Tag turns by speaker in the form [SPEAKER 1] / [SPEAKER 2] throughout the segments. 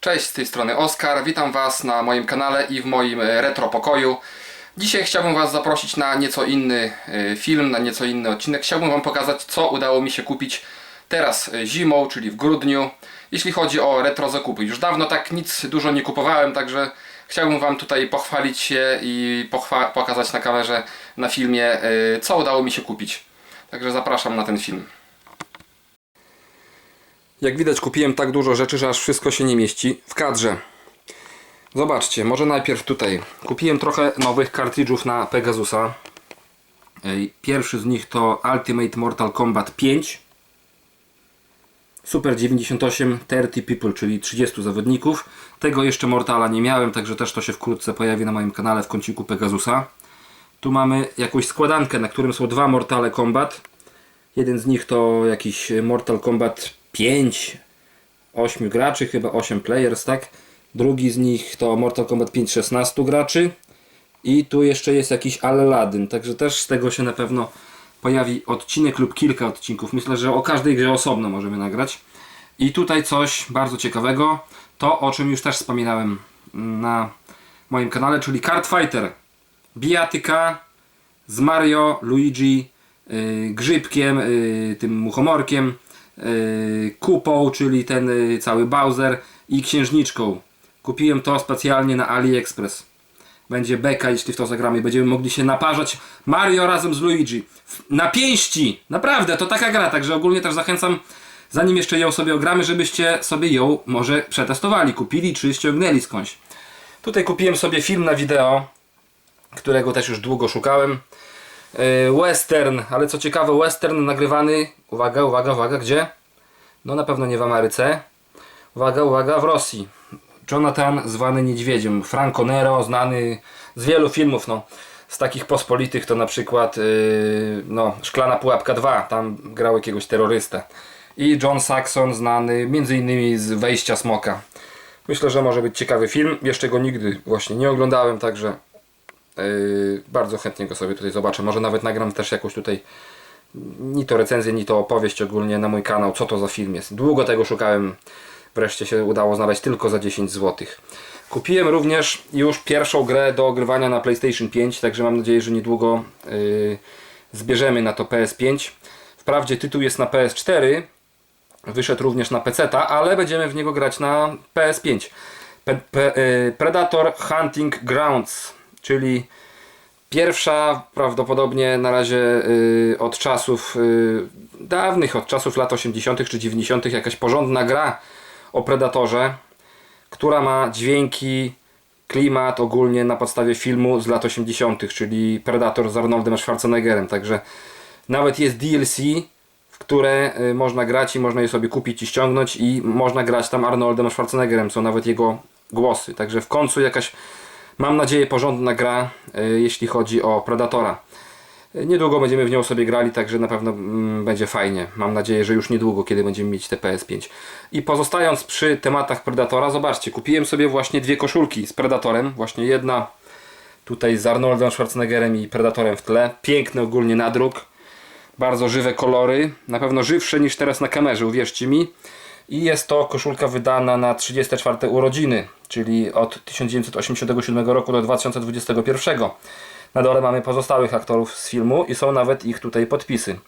[SPEAKER 1] Cześć, z tej strony Oskar. Witam Was na moim kanale i w moim e, retro pokoju. Dzisiaj chciałbym Was zaprosić na nieco inny e, film, na nieco inny odcinek. Chciałbym Wam pokazać, co udało mi się kupić teraz e, zimą, czyli w grudniu, jeśli chodzi o retro zakupy. Już dawno tak nic dużo nie kupowałem, także chciałbym Wam tutaj pochwalić się i pochwa- pokazać na kamerze, na filmie, co udało mi się kupić. Także zapraszam na ten film. Jak widać kupiłem tak dużo rzeczy, że aż wszystko się nie mieści w kadrze. Zobaczcie, może najpierw tutaj. Kupiłem trochę nowych kartridżów na Pegasusa. Pierwszy z nich to Ultimate Mortal Kombat 5. Super 98 30 people, czyli 30 zawodników. Tego jeszcze Mortala nie miałem, także też to się wkrótce pojawi na moim kanale w kąciku Pegasusa. Tu mamy jakąś składankę, na którym są dwa Mortale Kombat. Jeden z nich to jakiś Mortal Kombat 5, 8 graczy, chyba 8 players, tak? Drugi z nich to Mortal Kombat 5, 16 graczy. I tu jeszcze jest jakiś Aladdin, także też z tego się na pewno pojawi odcinek lub kilka odcinków. Myślę, że o każdej grze osobno możemy nagrać. I tutaj coś bardzo ciekawego, to o czym już też wspominałem na moim kanale, czyli Card Fighter. Bijatyka z Mario, Luigi, yy, Grzybkiem, yy, tym muchomorkiem, kupą, czyli ten yy, cały Bowser i księżniczką. Kupiłem to specjalnie na AliExpress. Będzie beka, jeśli w to zagramy. Będziemy mogli się naparzać Mario razem z Luigi. Na pięści! Naprawdę, to taka gra, także ogólnie też zachęcam, zanim jeszcze ją sobie ogramy, żebyście sobie ją może przetestowali, kupili czy ściągnęli skądś. Tutaj kupiłem sobie film na wideo, którego też już długo szukałem. Yy, Western, ale co ciekawe, western nagrywany, uwaga, uwaga, uwaga, gdzie? No na pewno nie w Ameryce. Uwaga, uwaga, w Rosji. Jonathan zwany Niedźwiedziem, Franco Nero, znany z wielu filmów, no. Z takich pospolitych to na przykład yy, no, Szklana Pułapka 2, tam grał jakiegoś terrorystę. I John Saxon, znany innymi z Wejścia Smoka. Myślę, że może być ciekawy film. Jeszcze go nigdy właśnie nie oglądałem, także bardzo chętnie go sobie tutaj zobaczę. Może nawet nagram też jakąś tutaj ni to recenzję, ni to opowieść ogólnie na mój kanał, co to za film jest. Długo tego szukałem, wreszcie się udało znaleźć tylko za 10 zł. Kupiłem również już pierwszą grę do ogrywania na PlayStation 5, także mam nadzieję, że niedługo yy, zbierzemy na to PS5. Wprawdzie tytuł jest na PS4, wyszedł również na PC, ale będziemy w niego grać na PS5. Pe, pe, y, Predator Hunting Grounds, czyli pierwsza prawdopodobnie na razie y, od czasów y, dawnych, od czasów lat 80. czy 90. jakaś porządna gra o Predatorze, która ma dźwięki, klimat ogólnie na podstawie filmu z lat 80., czyli Predator z Arnoldem Schwarzeneggerem. Także nawet jest DLC, w które y, można grać i można je sobie kupić i ściągnąć i można grać tam Arnoldem Schwarzeneggerem, są nawet jego głosy. Także w końcu jakaś, mam nadzieję, porządna gra, y, jeśli chodzi o Predatora. Y, Niedługo będziemy w nią sobie grali, także na pewno mm, będzie fajnie. Mam nadzieję, że już niedługo, kiedy będziemy mieć te PS5. I pozostając przy tematach Predatora, zobaczcie, kupiłem sobie właśnie dwie koszulki z Predatorem. Właśnie jedna tutaj z Arnoldem Schwarzeneggerem i Predatorem w tle. Piękny ogólnie nadruk. Bardzo żywe kolory. Na pewno żywsze niż teraz na kamerze, uwierzcie mi. I jest to koszulka wydana na 34 urodziny, czyli od 1987 roku do 2021. Na dole mamy pozostałych aktorów z filmu i są nawet ich tutaj podpisy.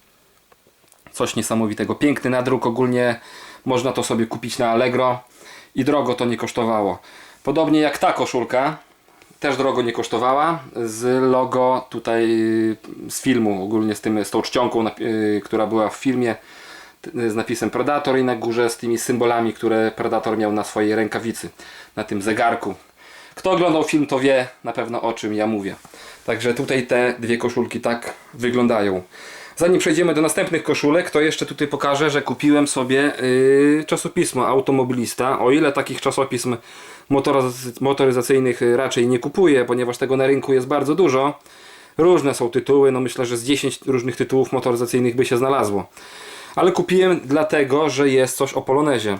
[SPEAKER 1] Coś niesamowitego. Piękny nadruk, ogólnie można to sobie kupić na Allegro i drogo to nie kosztowało. Podobnie jak ta koszulka, też drogo nie kosztowała, z logo tutaj z filmu, ogólnie z, tym, z tą czcionką, y, która była w filmie, z napisem Predator i na górze z tymi symbolami, które Predator miał na swojej rękawicy, na tym zegarku. Kto oglądał film, to wie na pewno o czym ja mówię. Także tutaj te dwie koszulki tak wyglądają. Zanim przejdziemy do następnych koszulek, to jeszcze tutaj pokażę, że kupiłem sobie yy, czasopismo Automobilista. O ile takich czasopism motoryz- motoryzacyjnych y, raczej nie kupuję, ponieważ tego na rynku jest bardzo dużo. Różne są tytuły, no myślę, że z 10 różnych tytułów motoryzacyjnych by się znalazło. Ale kupiłem dlatego, że jest coś o Polonezie.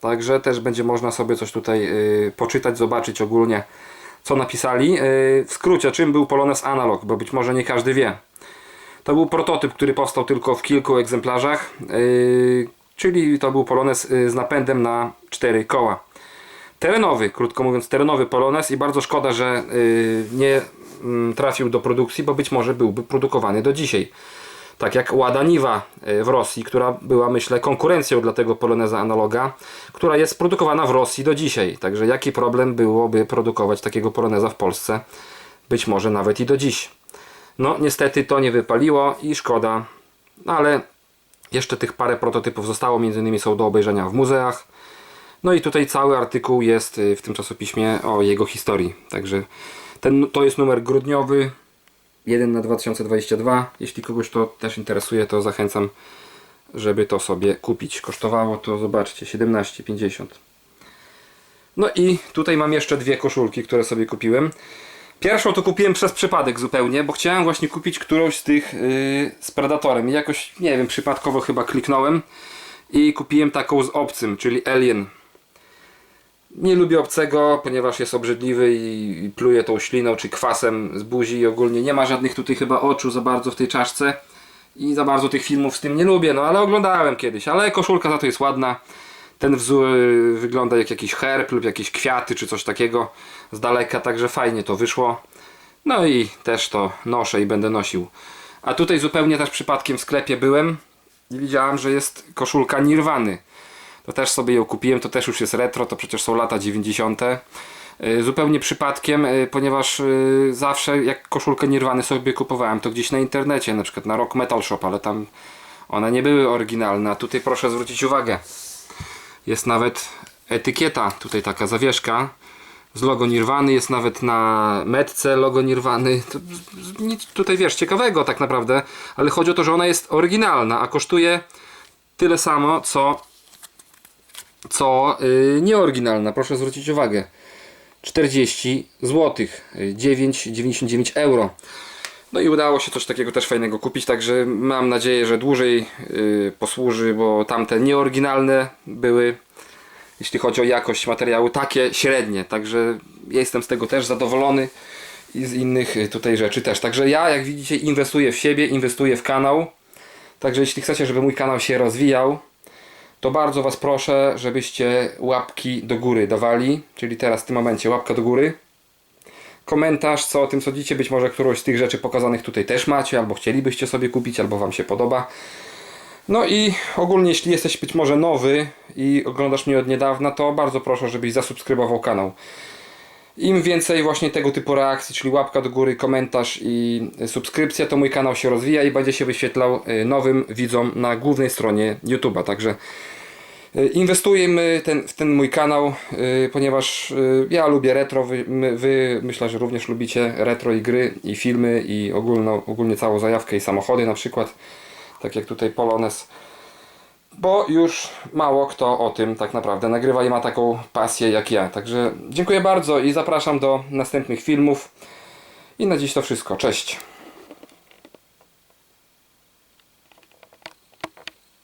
[SPEAKER 1] Także też będzie można sobie coś tutaj yy, poczytać, zobaczyć ogólnie co napisali. Yy, w skrócie, czym był Polonez Analog, bo być może nie każdy wie. To był prototyp, który powstał tylko w kilku egzemplarzach, yy, czyli to był Polonez yy, z napędem na cztery koła. terenowy, krótko mówiąc, terenowy Polones i bardzo szkoda, że y, nie mm, trafił do produkcji, bo być może byłby produkowany do dzisiaj. Tak jak Łada Niwa y, w Rosji, która była, myślę, konkurencją dla tego Poloneza analoga, która jest produkowana w Rosji do dzisiaj. Także jaki problem byłoby produkować takiego Poloneza w Polsce? Być może nawet i do dziś. No, niestety to nie wypaliło i szkoda, no, ale jeszcze tych parę prototypów zostało, między innymi są do obejrzenia w muzeach. No i tutaj cały artykuł jest y, w tym czasopiśmie o jego historii. Także ten, to jest numer grudniowy 1 na 2022. Jeśli kogoś to też interesuje, to zachęcam, żeby to sobie kupić. Kosztowało to, zobaczcie, 17,50. No i tutaj mam jeszcze dwie koszulki, które sobie kupiłem. Pierwszą to kupiłem przez przypadek zupełnie, bo chciałem właśnie kupić którąś z tych yy, z Predatorem. I jakoś, nie wiem, przypadkowo chyba kliknąłem i kupiłem taką z obcym, czyli Alien. Nie lubię obcego, ponieważ jest obrzydliwy i i pluje tą śliną czy kwasem z buzi i ogólnie nie ma żadnych tutaj chyba oczu za bardzo w tej czaszce. I za bardzo tych filmów z tym nie lubię, no ale oglądałem kiedyś. Ale koszulka za to jest ładna. Ten wzór y, wygląda jak jakiś herb lub jakieś kwiaty czy coś takiego z daleka, także fajnie to wyszło. No i też to noszę i będę nosił. A tutaj zupełnie też przypadkiem w sklepie byłem i widziałem, że jest koszulka Nirwany. To też sobie ją kupiłem, to też już jest retro, to przecież są lata 90. Y, Zupełnie przypadkiem, y, ponieważ y, zawsze jak koszulkę Nirwany sobie kupowałem, to gdzieś na internecie, na przykład na Rock Metal Shop, ale tam one nie były oryginalne. A tutaj proszę zwrócić uwagę, jest nawet etykieta, tutaj taka zawieszka z logo Nirwany, jest nawet na metce logo Nirwany. To nic tutaj wiesz, ciekawego tak naprawdę, ale chodzi o to, że ona jest oryginalna, a kosztuje tyle samo, co, co yy, nieoryginalna. Proszę zwrócić uwagę. 40 zł, 9,99 euro. No i udało się coś takiego też fajnego kupić, także mam nadzieję, że dłużej yy, posłuży, bo tamte nieoryginalne były, jeśli chodzi o jakość materiału, takie średnie, także jestem z tego też zadowolony i z innych y, tutaj rzeczy też. Także ja, jak widzicie, inwestuję w siebie, inwestuję w kanał. Także jeśli chcecie, żeby mój kanał się rozwijał, to bardzo Was proszę, żebyście łapki do góry dawali, czyli teraz w tym momencie łapka do góry. Komentarz, co o tym sądzicie, być może którąś z tych rzeczy pokazanych tutaj też macie, albo chcielibyście sobie kupić, albo Wam się podoba. No i ogólnie, jeśli jesteś być może nowy i oglądasz mnie od niedawna, to bardzo proszę, żebyś zasubskrybował kanał. Im więcej właśnie tego typu reakcji, czyli łapka do góry, komentarz i subskrypcja, to mój kanał się rozwija i będzie się wyświetlał y, nowym widzom na głównej stronie YouTube'a. Także y, inwestujemy ten, w ten mój kanał, y, ponieważ ja lubię retro, wy, wy myślę, że również lubicie retro i gry, i filmy, i ogólno, ogólnie całą zajawkę, i samochody na przykład, tak jak tutaj Polones bo już mało kto o tym tak naprawdę nagrywa i ma taką pasję jak ja. Także dziękuję bardzo i zapraszam do następnych filmów. I na dziś to wszystko. Cześć.